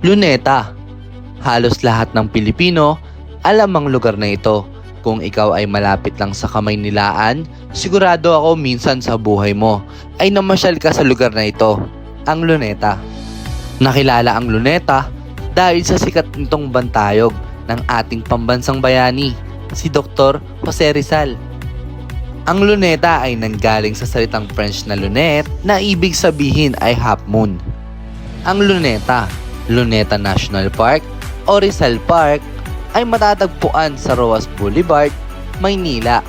Luneta. Halos lahat ng Pilipino alam ang lugar na ito. Kung ikaw ay malapit lang sa kamay nilaan, sigurado ako minsan sa buhay mo ay namasyal ka sa lugar na ito, ang Luneta. Nakilala ang Luneta dahil sa sikat nitong bantayog ng ating pambansang bayani, si Dr. Jose Rizal. Ang luneta ay nanggaling sa salitang French na lunette na ibig sabihin ay half moon. Ang luneta, Luneta National Park o Rizal Park ay matatagpuan sa Roas Boulevard, Maynila.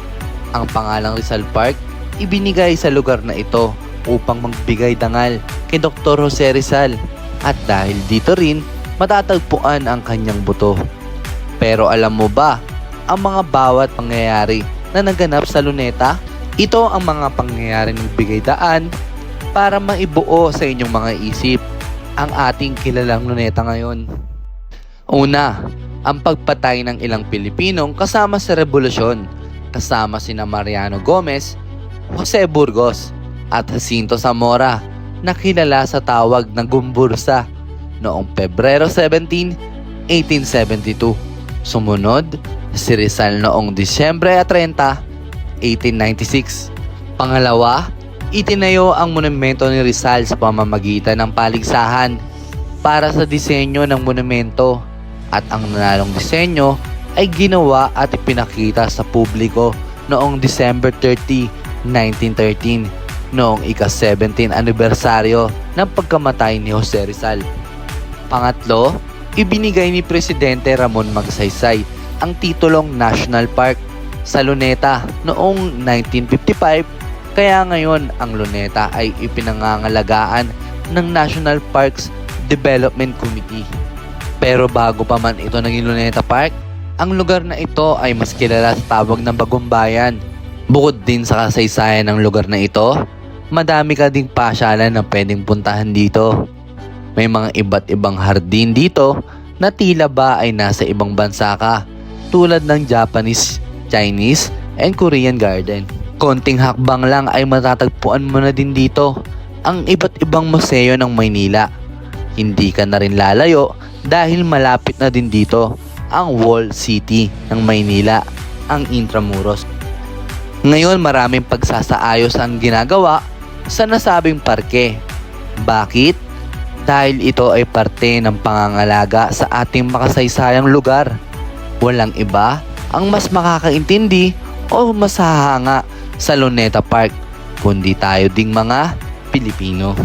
Ang pangalang Rizal Park ibinigay sa lugar na ito upang magbigay dangal kay Dr. Jose Rizal at dahil dito rin matatagpuan ang kanyang buto. Pero alam mo ba ang mga bawat pangyayari na naganap sa luneta? Ito ang mga pangyayari ng bigay daan para maibuo sa inyong mga isip ang ating kilalang luneta ngayon. Una, ang pagpatay ng ilang Pilipinong kasama sa revolusyon, kasama sina Mariano Gomez, Jose Burgos, at Jacinto Zamora na kilala sa tawag ng Gumbursa noong Pebrero 17, 1872. Sumunod, si Rizal noong Disyembre 30, 1896. Pangalawa, itinayo ang monumento ni Rizal sa pamamagitan ng paligsahan para sa disenyo ng monumento at ang nanalong disenyo ay ginawa at ipinakita sa publiko noong December 30, 1913 noong ika-17 anibersaryo ng pagkamatay ni Jose Rizal. Pangatlo, ibinigay ni Presidente Ramon Magsaysay ang titulong National Park sa Luneta noong 1955 kaya ngayon ang Luneta ay ipinangangalagaan ng National Parks Development Committee. Pero bago pa man ito naging Luneta Park, ang lugar na ito ay mas kilala sa tawag ng Bagong Bayan. Bukod din sa kasaysayan ng lugar na ito, madami ka ding pasyalan na pwedeng puntahan dito. May mga iba't ibang hardin dito na tila ba ay nasa ibang bansa ka tulad ng Japanese, Chinese, and Korean garden. Konting hakbang lang ay matatagpuan mo na din dito ang iba't ibang museo ng Maynila. Hindi ka na rin lalayo dahil malapit na din dito ang Wall City ng Maynila, ang Intramuros. Ngayon maraming pagsasaayos ang ginagawa sa nasabing parke. Bakit? Dahil ito ay parte ng pangangalaga sa ating makasaysayang lugar. Walang iba ang mas makakaintindi o mas hahanga sa Luneta Park, kundi tayo ding mga Pilipino.